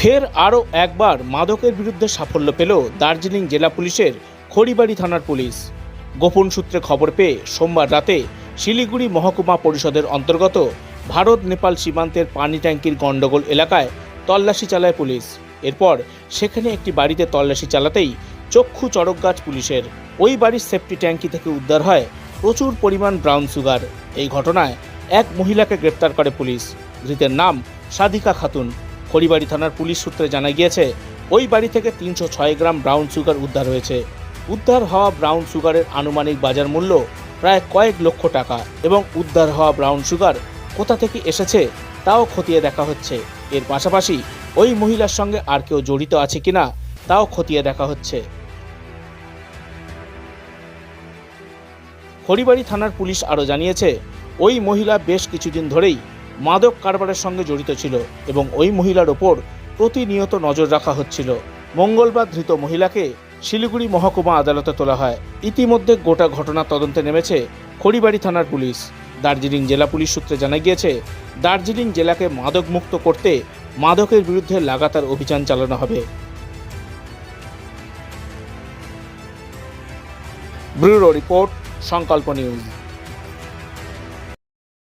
ফের আরও একবার মাদকের বিরুদ্ধে সাফল্য পেল দার্জিলিং জেলা পুলিশের খড়িবাড়ি থানার পুলিশ। গোপন সূত্রে খবর পেয়ে সোমবার রাতে শিলিগুড়ি মহকুমা পরিষদের অন্তর্গত ভারত নেপাল সীমান্তের পানি ট্যাঙ্কির গণ্ডগোল এলাকায় তল্লাশি চালায় পুলিশ। এরপর সেখানে একটি বাড়িতে তল্লাশি চালাতেই চক্ষু চড়ক গাছ পুলিশের। ওই বাড়ির সেফটি ট্যাঙ্কি থেকে উদ্ধার হয় প্রচুর পরিমাণ ব্রাউন সুগার। এই ঘটনায় এক মহিলাকে গ্রেপ্তার করে পুলিশ। ধৃতের নাম সাদিকা খাতুন। খড়িবাড়ি থানার পুলিশ সূত্রে জানা গিয়েছে, ওই বাড়ি থেকে তিনশো ছয় গ্রাম ব্রাউন সুগার উদ্ধার হয়েছে। উদ্ধার হওয়া ব্রাউন সুগারের আনুমানিক বাজার মূল্য প্রায় কয়েক লক্ষ টাকা এবং উদ্ধার হওয়া ব্রাউন সুগার কোথা থেকে এসেছে তাও খতিয়ে দেখা হচ্ছে। এর পাশাপাশি ওই মহিলার সঙ্গে আর কেউ জড়িত আছে কিনা তাও খতিয়ে দেখা হচ্ছে। খড়িবাড়ি থানার পুলিশ আরও জানিয়েছে, ওই মহিলা বেশ কিছুদিন ধরেই মাদক কারবারের সঙ্গে জড়িত ছিল এবং ওই মহিলার ওপর প্রতিনিয়ত নজর রাখা হচ্ছিল। মঙ্গলবার ধৃত মহিলাকে শিলিগুড়ি মহকুমা আদালতে তোলা হয়। ইতিমধ্যে গোটা ঘটনা তদন্তে নেমেছে খড়িবাড়ি থানার পুলিশ। দার্জিলিং জেলা পুলিশ সূত্রে জানা গিয়েছে, দার্জিলিং জেলাকে মাদক মুক্ত করতে মাদকের বিরুদ্ধে লাগাতার অভিযান চালানো হবে। Bureau report Sankalp news.